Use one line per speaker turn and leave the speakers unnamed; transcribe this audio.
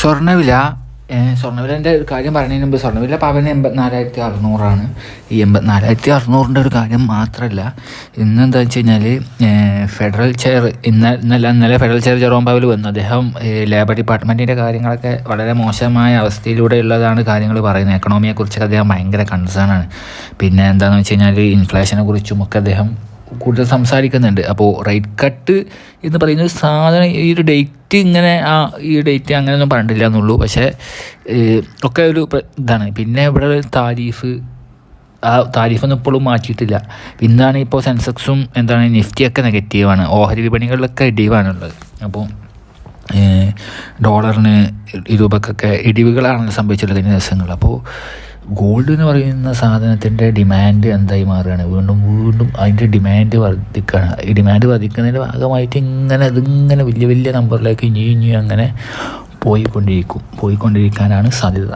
സ്വർണവില സ്വർണവിലന്റെ ഒരു കാര്യം പറയുന്നതിന് മുമ്പ് സ്വർണവില പവന് എൺപത്തിനാലായിരത്തി അറുന്നൂറാണ് ഈ എൺപത്തിനാലായിരത്തി അറുന്നൂറിന്റെ ഒരു കാര്യം മാത്രമല്ല ഇന്ന് എന്താ വെച്ച് കഴിഞ്ഞാൽ ഫെഡറൽ ചെയർ ഇന്ന ഇന്നല്ല ഇന്നലെ ഫെഡറൽ ചെയർ ജെറോം പവൽ വന്നു. അദ്ദേഹം ലേബർ ഡിപ്പാർട്ട്മെന്റിന്റെ കാര്യങ്ങളൊക്കെ വളരെ മോശമായ അവസ്ഥയിലൂടെയുള്ളതാണ് കാര്യങ്ങൾ പറയുന്നത്. എക്കണോമിയെക്കുറിച്ചൊക്കെ അദ്ദേഹം ഭയങ്കര കൺസേൺ ആണ്. പിന്നെ എന്താണെന്ന് വെച്ച് കഴിഞ്ഞാൽ ഇൻഫ്ലേഷനെ കുറിച്ചും ഒക്കെ അദ്ദേഹം കൂടുതൽ സംസാരിക്കുന്നുണ്ട്. അപ്പോൾ റൈറ്റ് കട്ട് എന്ന് പറയുന്ന ഒരു സാധനം ഈ ഒരു ഡേറ്റ് ഇങ്ങനെ ആ ഈ ഡേറ്റ് അങ്ങനെയൊന്നും പറഞ്ഞിട്ടില്ല എന്നുള്ളൂ. പക്ഷേ ഒക്കെ ഒരു ഇതാണ്. പിന്നെ ഇവിടെ ഒരു താരീഫ്. ആ താരിഫൊന്നും ഇപ്പോഴും മാറ്റിയിട്ടില്ല. പിന്നാണ് ഇപ്പോൾ സെൻസെക്സും എന്താണ് നിഫ്റ്റിയൊക്കെ നെഗറ്റീവാണ് ഓഹരി വിപണികളിലൊക്കെ ഇടിവാണുള്ളത് അപ്പോൾ ഡോളറിന് രൂപക്കൊക്കെ ഇടിവുകളാണ് സംഭവിച്ചിട്ടുള്ളത് കഴിഞ്ഞ ദിവസങ്ങൾ. അപ്പോൾ ഗോൾഡ് എന്ന് പറയുന്ന സാധനത്തിന്റെ ഡിമാൻഡ് എന്തായി മാറുകയാണ്. വീണ്ടും വീണ്ടും അതിന്റെ ഡിമാൻഡ് വർദ്ധിക്കുകയാണ് ഈ ഡിമാൻഡ് വർദ്ധിക്കുന്നതിന്റെ ഭാഗമായിട്ട് ഇങ്ങനെ അതിങ്ങനെ വലിയ വലിയ നമ്പറിലേക്ക് ഇനി ഇനി അങ്ങനെ പോയിക്കൊണ്ടിരിക്കും. പോയിക്കൊണ്ടിരിക്കാനാണ് സാധ്യത.